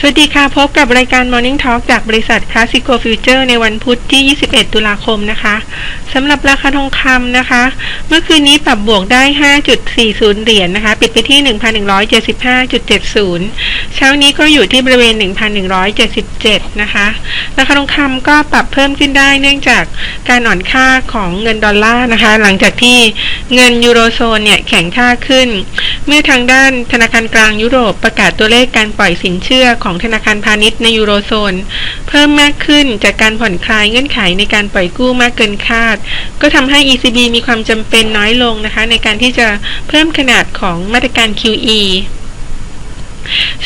สวัสดีค่ะ พบกับรายการ Morning Talk จากบริษัท Classico Future ในวันพุธที่ 21 ตุลาคมนะคะสำหรับราคาทองคำนะคะ เมื่อคืนนี้ปรับบวกได้ 5.40 เหรียญนนะคะ ปิดไปที่ 1,175.70 เช้านี้ก็อยู่ที่บริเวณ 1,177 นะคะ ราคาทองคำก็ปรับเพิ่มขึ้นได้เนื่องจากการอ่อนค่าของเงินดอลลาร์นะคะ หลังจากที่เงินยูโรโซนเนี่ยแข็งค่าขึ้น เมื่อทางด้านธนาคารกลางยุโรปประกาศตัวเลขการปล่อยสินเชื่อของธนาคารพาณิชย์ในยูโรโซน เพิ่มมากขึ้นจากการผ่อนคลายเงื่อนไขในการปล่อยกู้มากเกินคาด ก็ทำให้ ECB มีความจำเป็นน้อยลงนะคะ ในการที่จะเพิ่มขนาดของมาตรการ QE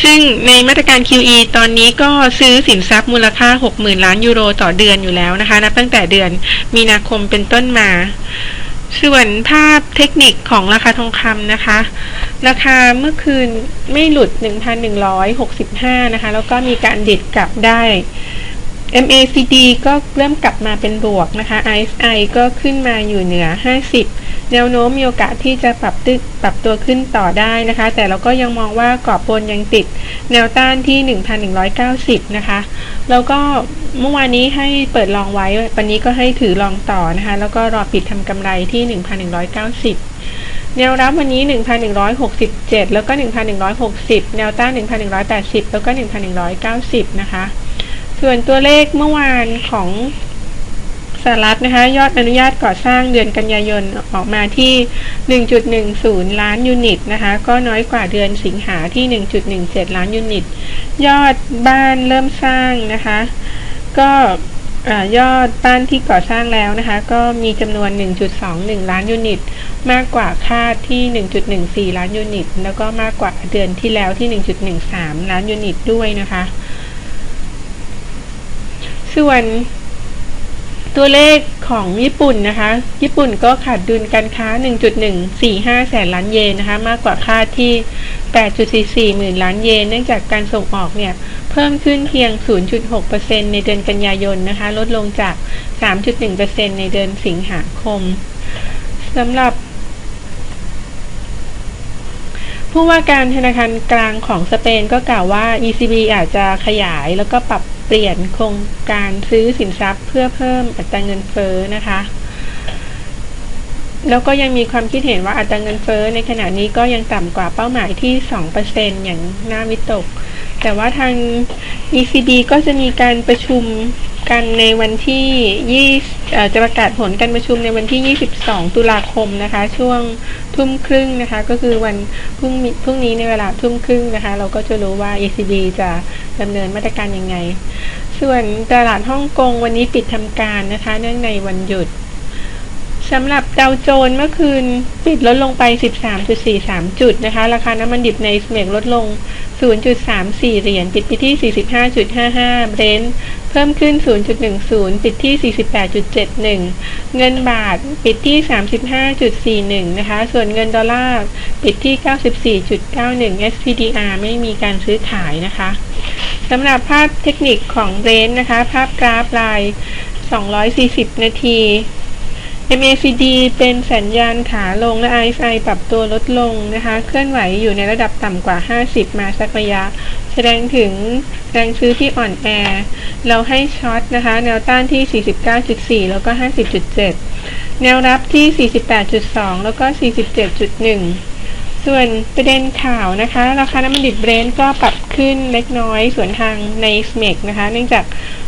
ซึ่งในมาตรการ QE ตอนนี้ก็ซื้อสินทรัพย์มูลค่า 60,000 ล้านยูโรต่อเดือนอยู่แล้วนะคะ นับตั้งแต่เดือนมีนาคมเป็นต้นมา ส่วนภาพเทคนิคของราคาทองคำนะคะ ราคาเมื่อคืนไม่หลุด 1,165 นะคะ แล้วก็มีการดิดกลับได้ MACD ก็เริ่มกลับมาเป็นบวกนะคะ RSI ก็ขึ้นมาอยู่เหนือ 50 แนวโน้มมีโอกาสที่จะปรับตึกปรับตัวขึ้นต่อได้นะคะ แต่เราก็ยังมองว่ากรอบบนยังติดแนวต้านที่ 1,190 นะคะ แล้วก็เมื่อวานนี้ให้เปิดลองไว้ วันนี้ก็ให้ถือลองต่อนะคะ แล้วก็รอปิดทำกำไรที่ 1,190 แนวรับวันนี้ 1,167 แล้วก็ 1,160 แนวต้าน 1,180 แล้วก็ 1,190 นะคะ ส่วนตัวเลขเมื่อวานของสหรัฐนะคะ ยอดอนุญาตก่อสร้างเดือนกันยายนออกมาที่ 1.10 ล้านยูนิตนะคะ ก็น้อยกว่าเดือนสิงหาที่ 1.17 ล้านยูนิต ยอดบ้านเริ่มสร้างนะคะ ก็ ยอดบ้านที่ก่อสร้างแล้วนะคะ ก็มีจำนวน 1.21 ล้านยูนิต มากกว่าคาดที่ 1.14 ล้านยูนิต แล้วก็มากกว่าเดือนที่แล้วที่ 1.13 ล้านยูนิตด้วยนะคะ ส่วนตัวเลขของญี่ปุ่นนะคะ ญี่ปุ่นก็ขาดดุลการค้า 1.145 แสนล้านเยนนะคะ มากกว่าคาดที่ 8.44 หมื่นล้านเยน เนื่องจากการส่งออกเนี่ย เพิ่มขึ้นเพียง 0.6%ในเดือนกันยายนนะคะ ลดลงจาก 3.1%ในเดือนสิงหาคมสำหรับ ผู้ว่าการธนาคารกลางของสเปนก็กล่าวว่า ECB อาจจะขยายแล้วก็ปรับเปลี่ยนโครงการซื้อสินทรัพย์เพื่อเพิ่มอัตราเงินเฟ้อนะคะแล้วก็ยังมีความคิดเห็นว่าอัตราเงินเฟ้อในขณะนี้ก็ยังต่ำกว่าเป้าหมายที่ 2%อย่างน่าวิตก แต่ว่าทาง ECB ก็จะมีการประชุมกันในวันที่20จะประกาศผลการประชุมในวันที่ 22 ตุลาคมนะคะ ช่วงทุ่มครึ่งนะคะ ก็คือวันพรุ่งพรุ่งนี้ในเวลาทุ่มครึ่งนะคะ เราก็จะรู้ว่า ECB จะดำเนินมาตรการยังไง ส่วนตลาดฮ่องกงวันนี้ปิดทำการนะคะ เนื่องในวันหยุด สำหรับดาวโจนเมื่อคืนปิดลดลงไป 13.43 จุดนะคะ ราคาน้ำมันดิบในสเมกลดลง 0.34 เหรียญปิดไปที่ 45.55 เบรนท์เพิ่มขึ้น 0.10 ปิดที่ 48.71 เงินบาทปิดที่ 35.41 นะคะ ส่วนเงินดอลลาร์ปิดที่ 94.91 SPDR ไม่มีการซื้อขายนะคะสำหรับภาพเทคนิคของเบรนท์นะคะ ภาพกราฟลาย 240 นาที MACD เป็นสัญญาณขาลงและ RSI ปรับตัวลดลงนะคะ เคลื่อนไหวอยู่ในระดับต่ำกว่า 50 มาสักระยะ แสดงถึงแรงซื้อที่อ่อนแอ เราให้ช็อตนะคะ แนวต้านที่ 49.4 แล้วก็ 50.7 แนวรับที่ 48.2 แล้วก็ 47.1 ส่วนประเด็นข่าวนะคะ ราคาน้ำมันดิบเบรนท์ก็ปรับขึ้นเล็กน้อยส่วนทางในสเมกนะคะ เนื่องจาก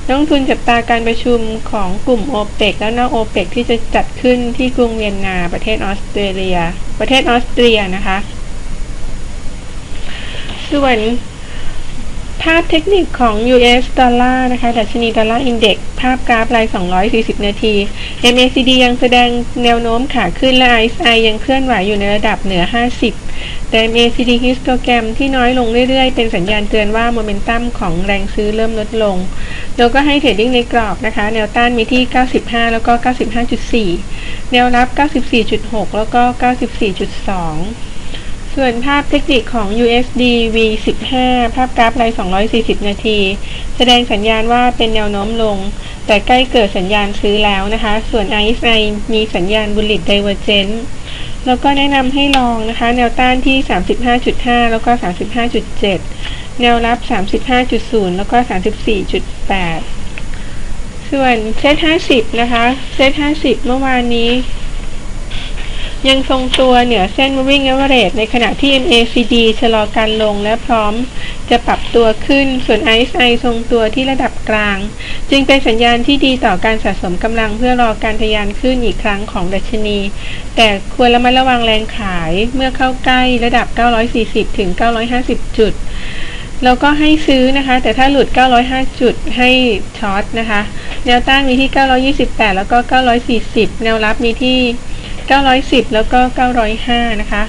นักทุนจับตาการประชุมของกลุ่มโอเปกและนอกโอเปกที่จะจัดขึ้นที่กรุงเวียนนาประเทศออสเตรเลีย ประเทศออสเตรียนะคะ ส่วนภาพเทคนิคของ US ดอลลาร์นะคะ ดัชนีดอลลาร์อินเด็ก ภาพกราฟราย 240 นาที MACD ยังแสดงแนวโน้มขาขึ้นและ RSI ยังเคลื่อนไหวอยู่ในระดับเหนือ 50 แต่ MACD histogram ที่น้อยลงเรื่อยๆ เป็นสัญญาณเตือนว่าโมเมนตัมของแรงซื้อเริ่มลดลง แล้วก็ให้เทรดดิ้งในกรอบนะคะ แนวต้านมีที่ 95 แล้วก็ 95.4 แนวรับ 94.6 แล้วก็ 94.2 ส่วนภาพเทคนิคของ USD V15 ภาพกราฟราย 240 นาที แสดงสัญญาณว่าเป็นแนวโน้มลง แต่ใกล้เกิดสัญญาณซื้อแล้วนะคะ ส่วน RSI มีสัญญาณ bullish divergence แล้วก็แนะนำให้ลองนะคะ แนวต้านที่ 35.5 แล้วก็ 35.7 แนวรับ 35.0 แล้วก็ 34.8 ส่วนเซต50 นะคะ เซต50 เมื่อวานนี้ ยังทรงตัวเหนือเส้น moving average ในขณะที่ MACD ชะลอการลงและพร้อมจะปรับตัวขึ้น ส่วน RSI ทรงตัวที่ระดับกลาง จึงเป็นสัญญาณที่ดีต่อการสะสมกำลังเพื่อรอการทะยานขึ้นอีกครั้งของดัชนี แต่ควรระมัดระวังแรงขายเมื่อเข้าใกล้ระดับ 940 ถึง 950 จุด แล้วก็ให้ซื้อนะคะ แต่ถ้าหลุด 905 จุดให้ช็อตนะคะ แนวต้านมีที่ 928 แล้วก็ 940 แนวรับมีที่ 910 แล้วก็ 905 นะคะ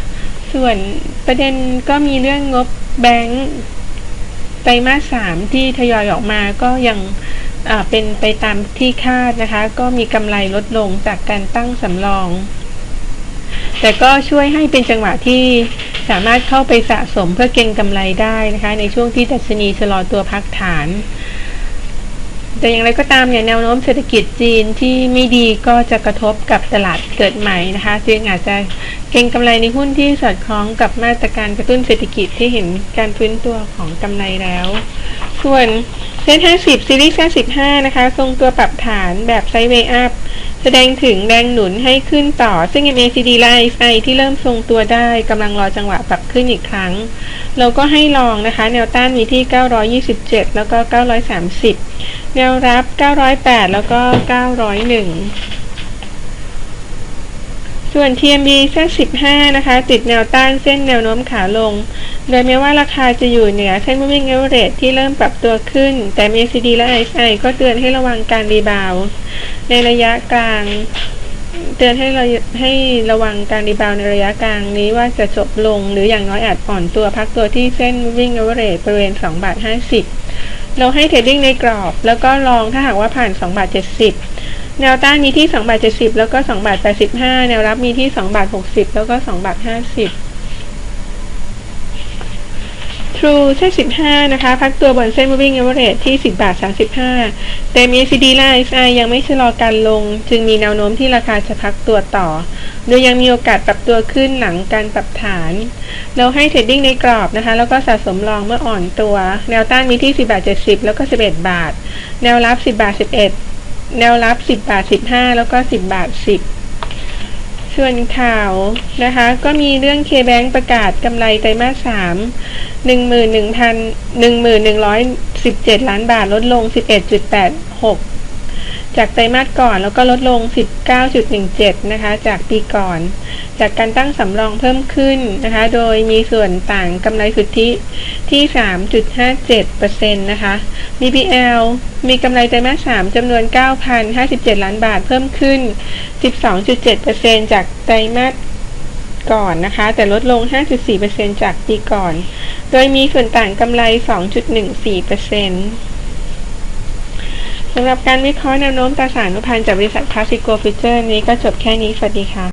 ส่วนประเด็นก็มีเรื่องงบแบงก์ไตรมาส 3 ที่ทยอยออกมาก็ยังเป็นไปตามที่คาดนะคะ ก็มีกำไรลดลงจากการตั้งสำรอง แต่ก็ช่วยให้เป็นจังหวะที่สามารถเข้าไปสะสมเพื่อเก็งกำไรได้นะคะ ในช่วงที่ดัชนีชะลอตัวพักฐาน แต่อย่างไรก็ตามเนี่ยแนวโน้มเศรษฐกิจจีนที่ไม่ดีก็จะกระทบกับตลาดเกิดใหม่นะคะจึงอาจจะเก็งกำไรในหุ้นที่สอดคล้องกับมาตรการกระตุ้นเศรษฐกิจที่เห็นการฟื้นตัวของกำไรแล้ว ส่วนเซ็น50ซีรีส์55นะคะ ทรงตัวปรับฐานแบบไซด์เวย์อัพ แสดงถึงแรงหนุนให้ขึ้นต่อ ซึ่ง MACD และ RSI ที่เริ่มทรงตัวได้กำลังรอจังหวะปรับขึ้นอีกครั้ง เราก็ให้ลองนะคะ แนวต้านมีที่ 927 แล้วก็ 930 แนวรับ 908 แล้วก็ 901ส่วน TMB เส้น15 นะคะ ติดแนวต้านเส้นแนวโน้มขาลง โดยแม้ว่าราคาจะอยู่เหนือเส้น moving average ที่เริ่มปรับตัวขึ้น แต่ MACD และ RSI ก็เตือนให้ระวังการรีบาว ในระยะกลาง เตือนให้เราให้ระวังการรีบาวในระยะกลางนี้ว่าจะจบลง หรืออย่างน้อยอาจอ่อนตัวพักตัวที่เส้น moving average บริเวณ2บาท50 เราให้เทรดดิ้งในกรอบ แล้วก็ลองถ้าหากว่าผ่าน2บาท70 แนวต้านมีที่2บาท70 แล้วก็2บาท85 แนวรับมีที่2บาท60 แล้วก็2บาท50 True เส้น 15 นะคะ พักตัวบนเส้น moving average ที่ 10 บาท 35 แต่ MACD และ RSI ยังไม่ชะลอการลง จึงมีแนวโน้มที่ราคาจะพักตัวต่อ โดยยังมีโอกาสปรับตัวขึ้นหลังการปรับฐาน เราให้เทรดดิ้งในกรอบนะคะ แล้วก็สะสมรองเมื่ออ่อนตัว แนวต้านมีที่ 10 บาท 70 แล้วก็ 11 บาท แนวรับ 10 บาท 11 แนวรับ 10 บาท 15 แล้วก็ 10 บาท 10 ส่วนข่าวนะคะ ก็มีเรื่อง K-Bank ประกาศกำไรไตรมาสสามหนึ่งหมื่นหนึ่งพันหนึ่งหมื่นหนึ่งร้อยสิบเจ็ดล้านบาทลดลงสิบเอ็ดจุดแปดหก จากไตรมาสก่อนแล้วก็ลดลง 19.17 นะคะ จากปีก่อน จากการตั้งสำรองเพิ่มขึ้นนะคะ โดยมีส่วนต่างกำไรสุทธิที่ 3.57%นะคะ BPL มีกำไรไตรมาส3จำนวน 9,057 ล้านบาทเพิ่มขึ้น 12.7%จากไตรมาสก่อนนะคะ แต่ลดลง 5.4%จากปีก่อน โดยมีส่วนต่างกำไร 2.14% สำหรับการวิเคราะห์แนวโน้มตราสารอนุพันธ์จากบริษัทคลาสสิโกฟิวเจอร์นี้ก็จบแค่นี้ สวัสดีค่ะ